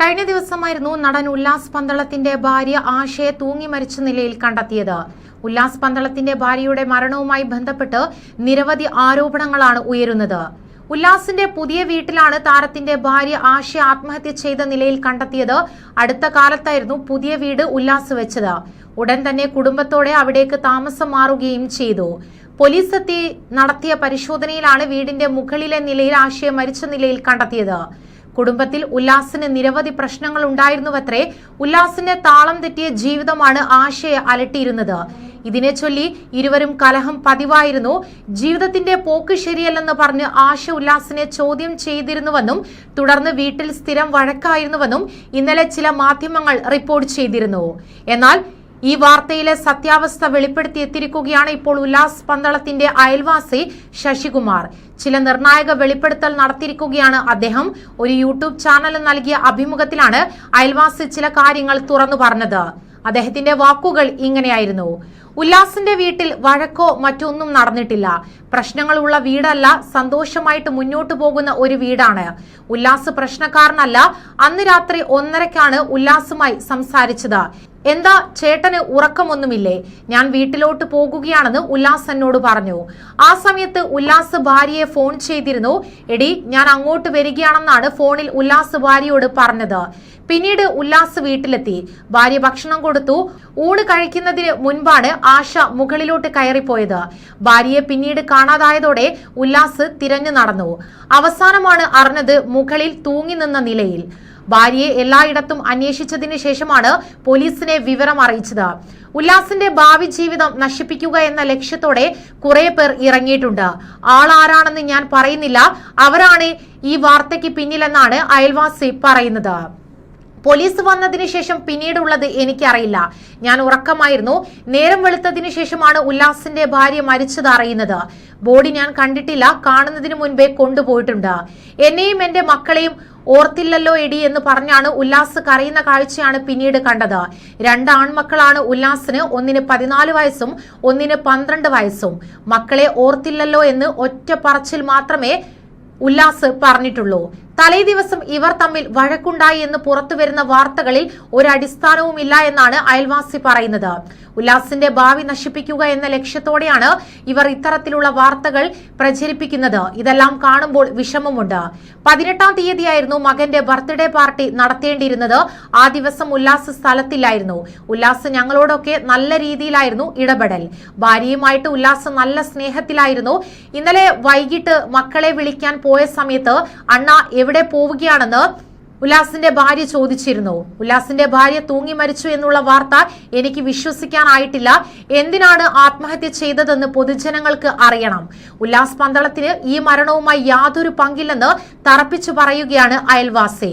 കഴിഞ്ഞ ദിവസമായിരുന്നു നടൻ ഉല്ലാസ് പന്തളത്തിന്റെ ഭാര്യ ആശയെ തൂങ്ങി മരിച്ച നിലയിൽ കണ്ടെത്തിയത്. ഉല്ലാസ് പന്തളത്തിന്റെ ഭാര്യയുടെ മരണവുമായി ബന്ധപ്പെട്ട് നിരവധി ആരോപണങ്ങളാണ് ഉയരുന്നത്. ഉല്ലാസിന്റെ പുതിയ വീട്ടിലാണ് താരത്തിന്റെ ഭാര്യ ആശ ആത്മഹത്യ ചെയ്ത നിലയിൽ കണ്ടെത്തിയത്. അടുത്ത കാലത്തായിരുന്നു പുതിയ വീട് ഉല്ലാസ് വെച്ചത്. ഉടൻ തന്നെ കുടുംബത്തോടെ അവിടേക്ക് താമസം മാറുകയും ചെയ്തു. പോലീസ് എത്തി നടത്തിയ പരിശോധനയിലാണ് വീടിന്റെ മുകളിലെ നിലയിൽ ആശയെ മരിച്ച നിലയിൽ കണ്ടെത്തിയത്. കുടുംബത്തിൽ ഉല്ലാസിന് നിരവധി പ്രശ്നങ്ങൾ ഉണ്ടായിരുന്നുവത്രേ ഉല്ലാസിന്റെ താളം തെറ്റിയ ജീവിതമാണ് ആശയെ അലട്ടിയിരുന്നത്. ഇതിനെ ചൊല്ലി ഇരുവരും കലഹം പതിവായിരുന്നു. ജീവിതത്തിന്റെ പോക്ക് ശരിയല്ലെന്ന് പറഞ്ഞ് ആശ ഉല്ലാസിനെ ചോദ്യം ചെയ്തിരുന്നുവെന്നും തുടർന്ന് വീട്ടിൽ സ്ഥിരം വഴക്കായിരുന്നുവെന്നും ഇന്നലെ ചില മാധ്യമങ്ങൾ റിപ്പോർട്ട് ചെയ്തിരുന്നു. എന്നാൽ ഈ വാർത്തയിലെ സത്യാവസ്ഥ വെളിപ്പെടുത്തി എത്തിയിരിക്കുകയാണ് ഇപ്പോൾ ഉല്ലാസ് പന്തളത്തിന്റെ അയൽവാസി ശശികുമാർ. ചില നിർണായക വെളിപ്പെടുത്തൽ നടത്തിയിരിക്കുകയാണ് അദ്ദേഹം. ഒരു യൂട്യൂബ് ചാനൽ നൽകിയ അഭിമുഖത്തിലാണ് അയൽവാസി ചില കാര്യങ്ങൾ തുറന്നു പറഞ്ഞത്. അദ്ദേഹത്തിന്റെ വാക്കുകൾ ഇങ്ങനെയായിരുന്നു. ഉല്ലാസിന്റെ വീട്ടിൽ വഴക്കോ മറ്റൊന്നും നടന്നിട്ടില്ല. പ്രശ്നങ്ങളുള്ള വീടല്ല സന്തോഷമായിട്ട് മുന്നോട്ടു പോകുന്ന ഒരു വീടാണ്. ഉല്ലാസ് പ്രശ്നക്കാരനല്ല. അന്ന് രാത്രി ഒന്നരക്കാണ് ഉല്ലാസുമായി സംസാരിച്ചത്. എന്താ ചേട്ടന് ഉറക്കമൊന്നുമില്ലേ? ഞാൻ വീട്ടിലോട്ട് പോകുകയാണെന്ന് ഉല്ലാസ് എന്നോട് പറഞ്ഞു. ആ സമയത്ത് ഉല്ലാസ് ഭാര്യയെ ഫോൺ ചെയ്തിരുന്നു. എടി ഞാൻ അങ്ങോട്ട് വരികയാണെന്നാണ് ഫോണിൽ ഉല്ലാസ് ഭാര്യയോട് പറഞ്ഞത്. പിന്നീട് ഉല്ലാസ് വീട്ടിലെത്തി. ഭാര്യ ഭക്ഷണം കൊടുത്തു. ഊണ് കഴിക്കുന്നതിന് മുൻപാണ് ആശ മുകളിലോട്ട് കയറിപ്പോയത്. ഭാര്യയെ പിന്നീട് കാണാതായതോടെ ഉല്ലാസ് തിരഞ്ഞു നടന്നു. അവസാനമാണ് അറിഞ്ഞത് മുകളിൽ തൂങ്ങി നിന്ന നിലയിൽ. ഭാര്യയെ എല്ലായിടത്തും അന്വേഷിച്ചതിന് ശേഷമാണ് പോലീസിനെ വിവരം അറിയിച്ചത്. ഉല്ലാസിന്റെ ഭാവി ജീവിതം നശിപ്പിക്കുക എന്ന ലക്ഷ്യത്തോടെ കുറെ പേർ ഇറങ്ങിയിട്ടുണ്ട്. ആളാരാണെന്ന് ഞാൻ പറയുന്നില്ല. അവരാണ് ഈ വാർത്തയ്ക്ക് പിന്നിലെന്നാണ് അയൽവാസി പറയുന്നത്. പോലീസ് വന്നതിന് ശേഷം പിന്നീടുള്ളത് എനിക്കറിയില്ല. ഞാൻ ഉറക്കമായിരുന്നു. നേരം വെളുത്തതിനു ശേഷമാണ് ഉല്ലാസിന്റെ ഭാര്യ മരിച്ചത് അറിയുന്നത്. ബോഡി ഞാൻ കണ്ടിട്ടില്ല. കാണുന്നതിന് മുൻപേ കൊണ്ടുപോയിട്ടുണ്ട്. എന്നെയും എന്റെ മക്കളെയും ഓർത്തില്ലല്ലോ എടി എന്ന് പറഞ്ഞാണ് ഉല്ലാസ് കരയുന്ന കാഴ്ചയാണ് പിന്നീട് കണ്ടത്. രണ്ട് ആൺമക്കളാണ് ഉല്ലാസിന് ഒന്നിന് പതിനാല് വയസ്സും ഒന്നിന് പന്ത്രണ്ട് വയസ്സും. മക്കളെ ഓർത്തില്ലല്ലോ എന്ന് ഒറ്റ പറച്ചിൽ മാത്രമേ ഉല്ലാസ് പറഞ്ഞിട്ടുള്ളൂ. തലേ ദിവസം ഇവർ തമ്മിൽ വഴക്കുണ്ടായി എന്ന് പുറത്തുവരുന്ന വാർത്തകളിൽ ഒരടിസ്ഥാനവുമില്ല എന്നാണ് അയൽവാസി പറയുന്നത്. ഉല്ലാസിന്റെ ഭാവി നശിപ്പിക്കുക എന്ന ലക്ഷ്യത്തോടെയാണ് ഇവർ ഇത്തരത്തിലുള്ള വാർത്തകൾ പ്രചരിപ്പിക്കുന്നത്. ഇതെല്ലാം കാണുമ്പോൾ വിഷമമുണ്ട്. പതിനെട്ടാം തീയതിയായിരുന്നു മകന്റെ ബർത്ത്ഡേ പാർട്ടി നടത്തേണ്ടിയിരുന്നത്. ആ ദിവസം ഉല്ലാസ് സ്ഥലത്തില്ലായിരുന്നു. ഉല്ലാസ് ഞങ്ങളോടൊക്കെ നല്ല രീതിയിലായിരുന്നു ഇടപെടൽ. ഭാര്യയുമായിട്ട് ഉല്ലാസ് നല്ല സ്നേഹത്തിലായിരുന്നു. ഇന്നലെ വൈകിട്ട് മക്കളെ വിളിക്കാൻ പോയ സമയത്ത് അണ്ണ എവിടെ പോവുകയാണെന്ന് ഉല്ലാസിന്റെ ഭാര്യ ചോദിച്ചിരുന്നു. ഉല്ലാസിന്റെ ഭാര്യ തൂങ്ങി മരിച്ചു എന്നുള്ള വാർത്ത എനിക്ക് വിശ്വസിക്കാനായിട്ടില്ല. എന്തിനാണ് ആത്മഹത്യ ചെയ്തതെന്ന് പൊതുജനങ്ങൾക്ക് അറിയണം. ഉല്ലാസ് പന്തളത്തിന് ഈ മരണവുമായി യാതൊരു പങ്കില്ലെന്ന് തറപ്പിച്ചു പറയുകയാണ് അയൽവാസി.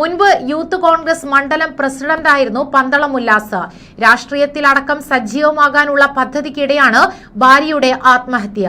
മുൻപ് യൂത്ത് കോൺഗ്രസ് മണ്ഡലം പ്രസിഡന്റായിരുന്നു പന്തളം ഉല്ലാസ്. രാഷ്ട്രീയത്തിലടക്കം സജീവമാകാനുള്ള പദ്ധതിക്കിടെയാണ് ഭാര്യയുടെ ആത്മഹത്യ.